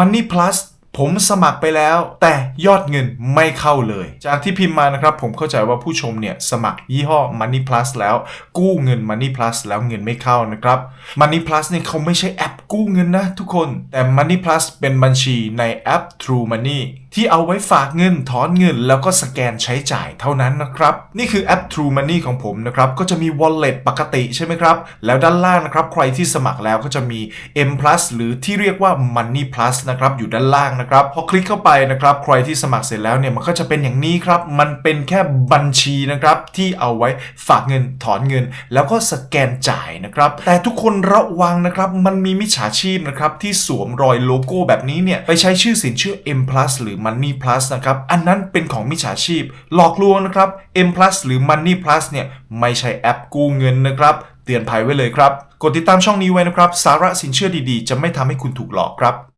Money Plus ผมสมัครไปแล้ว แต่ยอดเงินไม่เข้าเลย จากที่พิมพ์มานะครับ ผมเข้าใจว่าผู้ชมเนี่ย สมัครยี่ห้อ Money Plus แล้วกู้เงิน Money Plus แล้วเงินไม่เข้านะครับ Money Plus เนี่ยเขาไม่ใช่แอป กู้เงินนะทุกคน แต่ Money Plus เป็นบัญชีในแอป True Money ที่เอาไว้ฝากเงินถอนเงิน แล้วก็สแกนใช้จ่ายเท่านั้นนะครับ นี่คือแอป True Money ของผมนะครับก็จะมี Wallet ปกติใช่ไหมครับ แล้วด้านล่างนะครับใครที่สมัครแล้วก็จะมี M Plus หรือที่เรียกว่า Money Plus นะครับอยู่ด้านล่างนะครับพอคลิกเข้าไปนะครับใครที่สมัครเสร็จแล้วเนี่ยมันก็จะเป็นอย่างนี้ครับมันเป็นแค่บัญชีนะครับที่เอาไว้ฝากเงินถอนเงิน แล้วก็สแกนจ่ายนะครับแต่ทุกคนระวังนะครับมันมีมิจฉาชีพนะครับที่สวมรอยโลโก้แบบนี้เนี่ยไปใช้ชื่อสินเชื่อ M หรือ Money Plus นะครับอันนั้นเป็นของมิจฉาชีพ หลอกลวงนะครับ M หรือ Money Plus เนี่ยไม่ใช่แอปกู้เงินนะครับ เตือนภัยไว้เลยครับ กดติดตามช่องนี้ไว้นะครับ สาระสินเชื่อดีๆ จะไม่ทำให้คุณถูกหลอกครับ